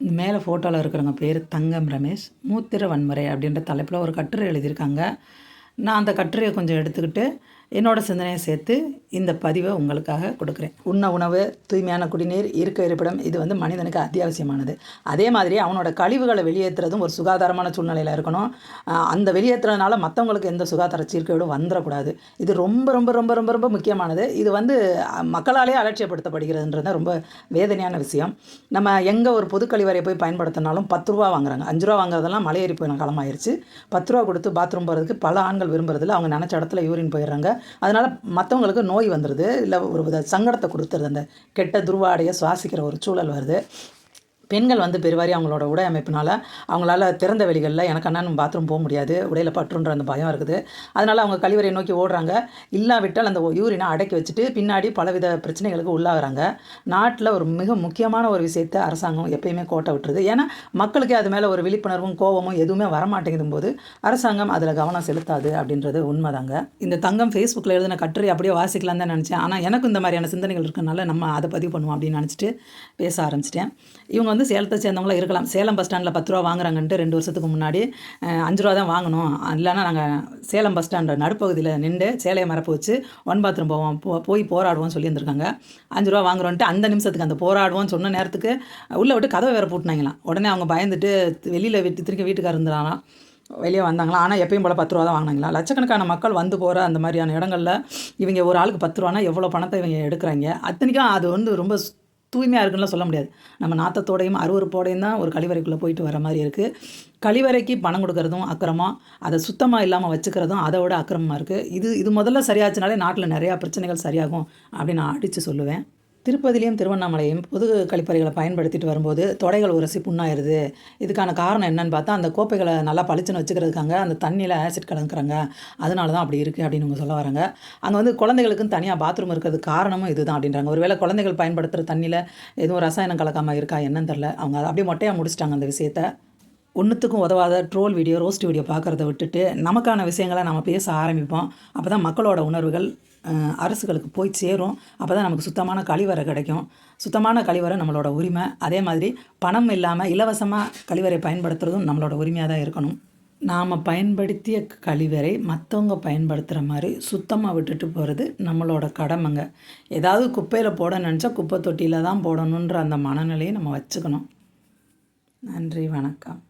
மேலே ஃபோட்டோவில் இருக்கிறவங்க பேர் தங்கம் ரமேஷ் மூத்திர வன்முறை அப்படின்ற தலைப்பில் ஒரு கட்டுரை எழுதியிருக்காங்க. நான் அந்த கட்டுரையை கொஞ்சம் எடுத்துக்கிட்டு என்னோட சிந்தனையை சேர்த்து இந்த பதிவை உங்களுக்காக கொடுக்குறேன். உண்ண உணவு தூய்மையான குடிநீர் இருக்க இருப்பிடம் இது வந்து மனிதனுக்கு அத்தியாவசியமானது. அதே மாதிரி அவனோட கழிவுகளை வெளியேற்றுறதும் ஒரு சுகாதாரமான சூழ்நிலையில் இருக்கணும். அந்த வெளியேற்றுறதுனால மற்றவங்களுக்கு எந்த சுகாதார சீர்கேடும் வந்துடக்கூடாது. இது ரொம்ப ரொம்ப ரொம்ப ரொம்ப ரொம்ப முக்கியமானது. இது வந்து மக்களாலேயே மக்களாலே அலட்சியப்படுத்தப்படுகிறதுன்றது ரொம்ப வேதனையான விஷயம். நம்ம எங்கே ஒரு பொது கழிவறையை போய் பயன்படுத்தினாலும் பத்து ரூபா வாங்குறாங்க. அஞ்சு ரூபா வாங்குறதெல்லாம் மலையேறி போய் காலமாயிருச்சு. பத்து ரூபா கொடுத்து பாத்ரூம் போகிறதுக்கு பல ஆண்கள் விரும்புறதில்ல. அவங்க நினச்ச இடத்துல யூரின் போயிடுறாங்க. அதனால் மற்றவங்களுக்கு நோய் வந்துடுது இல்லை ஒரு வித சங்கடத்தை கொடுத்துருது. அந்த கெட்ட துருவாடையை சுவாசிக்கிற ஒரு சூழல் வருது. பெண்கள் வந்து பெருவாரி அவங்களோட உடை அமைப்பினால் அவங்களால திறந்த வெளிகளில் எனக்கு அண்ணன் பாத்ரூம் போக முடியாது. உடையில் பற்றுன்ற அந்த பயம் இருக்குது. அதனால் அவங்க கழிவறையை நோக்கி ஓடுறாங்க. இல்லாவிட்டால் அந்த யூரினை அடக்கி வச்சுட்டு பின்னாடி பலவித பிரச்சனைகளுக்கு உள்ளாகிறாங்க. நாட்டில் ஒரு மிக முக்கியமான ஒரு விஷயத்தை அரசாங்கம் எப்பயுமே கோட்டை விட்டுருது. ஏன்னா மக்களுக்கே அது மேலே ஒரு விழிப்புணர்வும் கோபமும் எதுவுமே வரமாட்டேங்குதும் போது அரசாங்கம் அதில் கவனம் செலுத்தாது அப்படின்றது உண்மைதாங்க. இந்த தங்கம் ஃபேஸ்புக்கில் எழுதின கட்டுரை அப்படியே வாசிக்கலாம் தான் நினச்சேன். ஆனால் எனக்கும் இந்த மாதிரியான சிந்தனைகள் இருக்கனால நம்ம அதை பதிவு பண்ணுவோம் அப்படின்னு நினச்சிட்டு பேச ஆரம்பிச்சிட்டேன். இவங்க வந்து வந்து சேலத்தை சேர்ந்தவங்களா இருக்கலாம். சேலம் பஸ் ஸ்டாண்டில் பத்து ரூபா வாங்குறாங்கன்ட்டு ரெண்டு வருஷத்துக்கு முன்னாடி அஞ்சு ரூபா தான் வாங்கணும். இல்லைன்னா நாங்கள் சேலம் பஸ் ஸ்டாண்ட் நடுப்பகுதியில் நின்று சேலையை மரப்பு வச்சு ஒன் பாத்ரூம் போவோம். போ போய் போராடுவோம் சொல்லியிருந்திருக்காங்க. அஞ்சு ரூபா வாங்குறோன்ட்டு அந்த நிமிஷத்துக்கு அந்த போராடுவோம்னு சொன்ன நேரத்துக்கு உள்ளே விட்டு கதவை வேறு பூட்டினாங்களாம். உடனே அவங்க பயந்துட்டு வெளியில் விட்டு திரும்பி வீட்டுக்காக இருந்தாங்களாம் வெளியே வந்தாங்களா ஆனால் எப்பயும் போல் பத்து ரூபா தான் வாங்கினாங்களா லட்சக்கணக்கான மக்கள் வந்து போகிற அந்த மாதிரியான இடங்களில் இவங்க ஒரு ஆளுக்கு பத்து ரூபானா எவ்வளோ பணத்தை இவங்க எடுக்கிறாங்க. அத்தனைக்கும் அது வந்து ரொம்ப தூய்மையாக இருக்குன்னு சொல்ல முடியாது. நம்ம நாத்தத்தோடையும் அருவருப்போடையும் தான் ஒரு கழிவறைக்குள்ளே போயிட்டு வர மாதிரி இருக்குது கழிவறைக்கு பணம் கொடுக்கறதும் அக்கிரமம் அதை சுத்தமாக இல்லாமல் வச்சுக்கிறதும் அதை விட அக்கிரமமாக இருக்குது இது இது முதல்ல சரியாச்சுனாலே நாட்டில் நிறையா பிரச்சனைகள் சரியாகும் அப்படின்னு நான் அடித்து சொல்லுவேன். திருப்பதிலையும் திருவண்ணாமலையும் பொது கழிப்பறைகளை பயன்படுத்திட்டு வரும்போது தொடைகள் உரசி புண்ணாயிருது இதுக்கான காரணம் என்னன்னு பார்த்தா அந்த கோப்பைகளை நல்லா பளிச்சுன்னு வச்சுக்கிறதுக்காங்க அந்த தண்ணியில் ஆசிட் கலந்துக்கிறாங்க. அதனால தான் அப்படி இருக்குது அப்படின்னு அவங்க சொல்ல வராங்க. அங்கே வந்து குழந்தைகளுக்குன்னு தனியாக பாத்ரூம் இருக்கிறது காரணமும் இதுதான் அப்படின்றாங்க. ஒருவேளை குழந்தைகள் பயன்படுத்துகிற தண்ணியில் எதுவும் ரசாயனம் கலக்காமல் இருக்கா என்னன்னு தெரில அவங்க அப்படியே மொட்டையாக முடிச்சிட்டாங்க அந்த விஷயத்தை. ஒன்றுத்துக்கும் உதவாத ட்ரோல் வீடியோ ரோஸ்ட் வீடியோ பார்க்குறத விட்டுட்டு நமக்கான விஷயங்களை நம்ம பேச ஆரம்பிப்போம். அப்போ தான் மக்களோட உணர்வுகள் அரசுகளுக்கு போய் சேரும். அப்போ தான் நமக்கு சுத்தமான கழிவறை கிடைக்கும். சுத்தமான கழிவறை நம்மளோட உரிமை. அதே மாதிரி பணம் இல்லாமல் இலவசமாக கழிவறை பயன்படுத்துறதும் நம்மளோட உரிமையாக தான் இருக்கணும். நாம் பயன்படுத்திய கழிவறை மற்றவங்க பயன்படுத்துகிற மாதிரி சுத்தமாக விட்டுட்டு போகிறது நம்மளோட கடமைங்க. ஏதாவது குப்பையில் போட நினச்சா குப்பை தொட்டியில் தான் போடணுன்ற அந்த மனநிலையை நம்ம வச்சுக்கணும். நன்றி வணக்கம்.